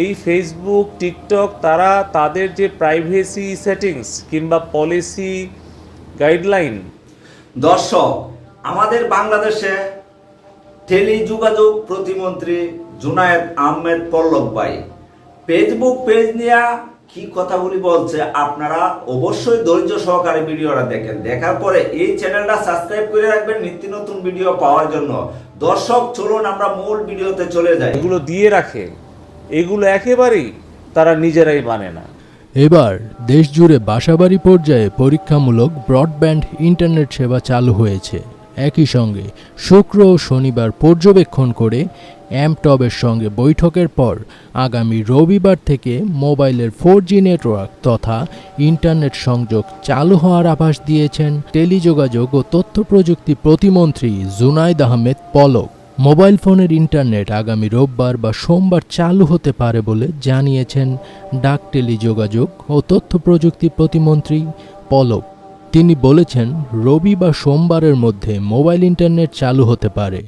এই Facebook TikTok তারা তাদের যে প্রাইভেসি সেটিংস কিংবা পলিসি গাইডলাইন দর্শক আমাদের বাংলাদেশে টেলিযোগাযোগ প্রতিমন্ত্রী জুনায়েদ আহমেদ পল্লব ভাই। ফেসবুক পেজ নিয়ে কি কথাগুলি বলছে আপনারা অবশ্যই ধৈর্য সহকারে ভিডিওটা দেখেন। দেখার পরে এই চ্যানেলটা সাবস্ক্রাইব করে রাখবেন নিত্য নতুন ভিডিও পাওয়ার জন্য। দর্শক চলুন আমরা মূল ভিডিওতে চলে যাই। এগুলো দিয়ে রাখে। এগুলো একেবারেই তারা নিজেরাই মানে না। এবার দেশজুড়ে বাসাবাড়ি পর্যায়ে পরীক্ষামূলক ব্রডব্যান্ড ইন্টারনেট সেবা চালু হয়েছে। একই সঙ্গে শুক্র ও শনিবার পর্যবেক্ষণ করে অ্যামটবের সঙ্গে বৈঠকের পর আগামী রবিবার থেকে মোবাইলের ফোর জি নেটওয়ার্ক তথা ইন্টারনেট সংযোগ চালু হওয়ার আভাস দিয়েছেন টেলিযোগাযোগ ও তথ্য প্রযুক্তি প্রতিমন্ত্রী জুনাইদ আহমেদ পলক। মোবাইল ফোনের ইন্টারনেট আগামী রোববার বা সোমবার চালু হতে পারে বলে জানিয়েছেন ডাক টেলিযোগাযোগ ও তথ্য প্রযুক্তি প্রতিমন্ত্রী পলক তিনি বলেছেন, রবি বা সোমবারের মধ্যে মোবাইল ইন্টারনেট চালু হতে পারে।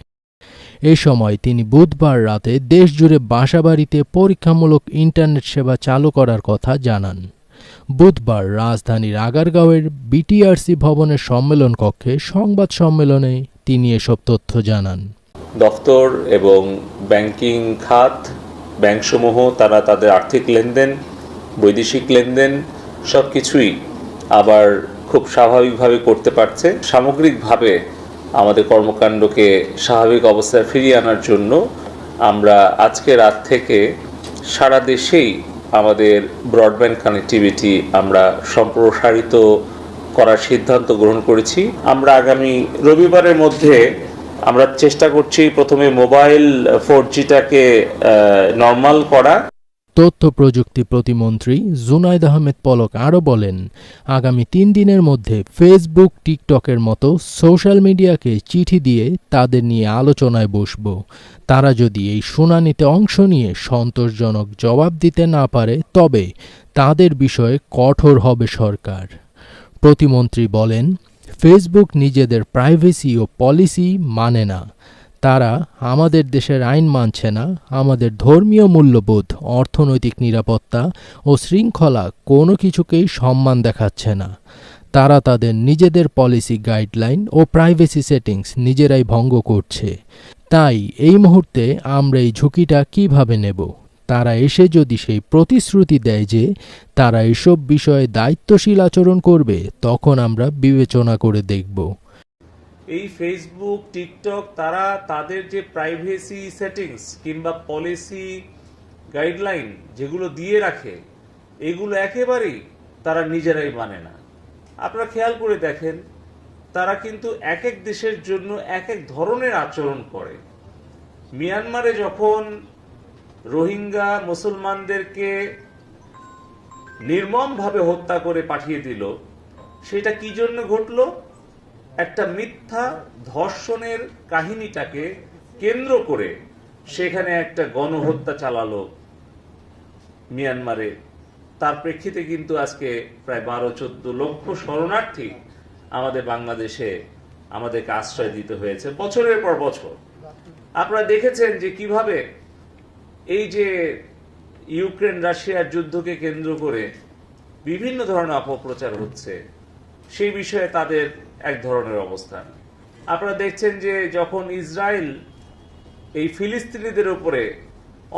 এ সময় তিনি বুধবার রাতে দেশজুড়ে বাসাবাড়িতে পরীক্ষামূলক ইন্টারনেট সেবা চালু করার কথা জানান। বুধবার রাজধানীর আগারগাঁওয়ের বিটিআরসি ভবনের সম্মেলন কক্ষে সংবাদ সম্মেলনে তিনি এসব তথ্য জানান। দফতর এবং ব্যাংকিং খাত, ব্যাংকসমূহ তারা তাদের আর্থিক লেনদেন, বৈদেশিক লেনদেন সব কিছুই আবার খুব স্বাভাবিকভাবে করতে পারছে। সামগ্রিকভাবে আমাদের কর্মকাণ্ডকে স্বাভাবিক অবস্থায় ফিরিয়ে আনার জন্য আমরা আজকে রাত থেকে সারা দেশেই আমাদের ব্রডব্যান্ড কানেক্টিভিটি আমরা সম্প্রসারিত করার সিদ্ধান্ত গ্রহণ করেছি। আমরা আগামী রবিবারের মধ্যে আমরা চেষ্টা করছি প্রথমে মোবাইল ফোর জিটাকে নর্মাল করা। তথ্য প্রযুক্তি প্রতিমন্ত্রী জুনাইদ আহমেদ পলক আরও বলেন, আগামী তিন দিনের মধ্যে ফেসবুক টিকটকের মতো সোশ্যাল মিডিয়াকে চিঠি দিয়ে তাদের নিয়ে আলোচনায় বসব। তারা যদি এই শুনানিতে অংশ নিয়ে সন্তোষজনক জবাব দিতে না পারে, তবে তাদের বিষয়ে কঠোর হবে সরকার। প্রতিমন্ত্রী বলেন ফেসবুক নিজেদের প্রাইভেসি ও পলিসি মানে না। তারা আমাদের দেশের আইন মানছে না, আমাদের ধর্মীয় মূল্যবোধ, অর্থনৈতিক নিরাপত্তা ও শৃঙ্খলা কোনো কিছুকেই সম্মান দেখাচ্ছে না। তারা তাদের নিজেদের পলিসি গাইডলাইন ও প্রাইভেসি সেটিংস নিজেরাই ভঙ্গ করছে। তাই এই মুহূর্তে আমরা এই ঝুঁকিটা কীভাবে নেব? তারা এসে যদি সেই প্রতিশ্রুতি দেয় যে তারা এসব বিষয়ে দায়িত্বশীল আচরণ করবে, তখন আমরা বিবেচনা করে দেখব। এই ফেসবুক টিকটক তারা তাদের যে প্রাইভেসি সেটিংস কিংবা পলিসি গাইডলাইন যেগুলো দিয়ে রাখে, এগুলো একেবারেই তারা নিজেরাই মানে না। আপনারা খেয়াল করে দেখেন, তারা কিন্তু এক এক দেশের জন্য এক এক ধরনের আচরণ করে। মিয়ানমারে যখন রোহিঙ্গা মুসলমানদেরকে নির্মমভাবে হত্যা করে পাঠিয়ে দিল। সেটা কি জন্য ঘটলো? একটা মিথ্যা ধর্ষণের কাহিনীটাকে কেন্দ্র করে সেখানে একটা গণহত্যা চালালো মিয়ানমারে। তার প্রেক্ষিতে কিন্তু আজকে প্রায় বারো চোদ্দ লক্ষ শরণার্থী আমাদের বাংলাদেশে আমাদেরকে আশ্রয় দিতে হয়েছে বছরের পর বছর। আপনারা দেখেছেন যে কীভাবে এই যে ইউক্রেন রাশিয়ার যুদ্ধকে কেন্দ্র করে বিভিন্ন ধরনের অপপ্রচার হচ্ছে, সেই বিষয়ে তাদের এক ধরনের অবস্থান। আপনারা দেখছেন যে যখন ইসরায়েল এই ফিলিস্তিনিদের উপরে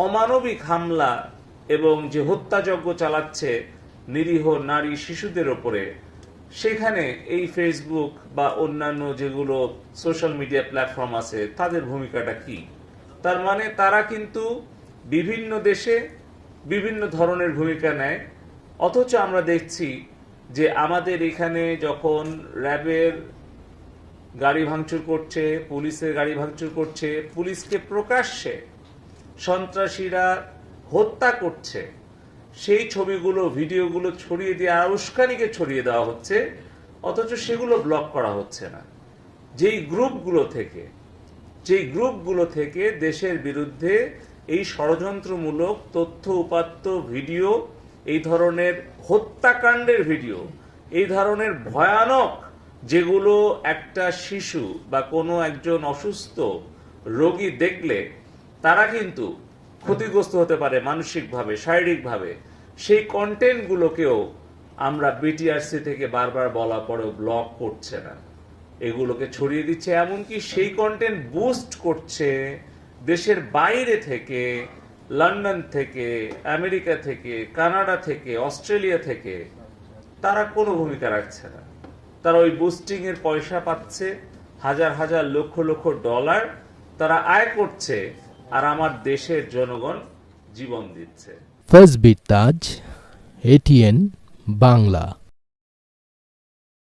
অমানবিক হামলা এবং যে হত্যাযজ্ঞ চালাচ্ছে নিরীহ নারী শিশুদের উপরে, সেখানে এই ফেসবুক বা অন্যান্য যেগুলো সোশ্যাল মিডিয়া প্ল্যাটফর্ম আছে, তাদের ভূমিকাটা কি? তার মানে তারা কিন্তু বিভিন্ন দেশে বিভিন্ন ধরনের ভূমিকা নেয়। অথচ আমরা দেখছি যে আমাদের এখানে যখন র্যাবের গাড়ি ভাঙচুর করছে, পুলিশের গাড়ি ভাঙচুর করছে, পুলিশকে প্রকাশ্যে সন্ত্রাসীরা হত্যা করছে, সেই ছবিগুলো, ভিডিওগুলো ছড়িয়ে দিয়ে আর উস্কানিকে ছড়িয়ে দেওয়া হচ্ছে, অথচ সেগুলো ব্লক করা হচ্ছে না। যেই গ্রুপগুলো থেকে, যেই গ্রুপগুলো থেকে দেশের বিরুদ্ধে এই ষড়যন্ত্রমূলক তথ্য, উপাত্ত ভিডিও, এই ধরনের হত্যাকাণ্ডের ভিডিও, এই ধরনের ভয়ানক যেগুলো একটা শিশু বা কোনো একজন অসুস্থ রোগী দেখলে তারা কিন্তু ক্ষতিগ্রস্ত হতে পারে মানসিকভাবে, শারীরিকভাবে। সেই কন্টেন্টগুলোকেও আমরা বিটিআরসি থেকে বারবার বলা পরেও ব্লক করছে না। এগুলোকে ছড়িয়ে দিচ্ছে, এমনকি সেই কন্টেন্ট বুস্ট করছে দেশের বাইরে থেকে, লন্ডন থেকে, আমেরিকা থেকে, কানাডা থেকে, অস্ট্রেলিয়া থেকে, তারা কোনো ভূমিকা রাখছে না। তারা ওই বুস্টিং এর পয়সা পাচ্ছে, হাজার হাজার লক্ষ লক্ষ ডলার তারা আয় করছে, আর আমার দেশের জনগণ জীবন দিচ্ছে। ফজবির তাজ এটিএন বাংলা।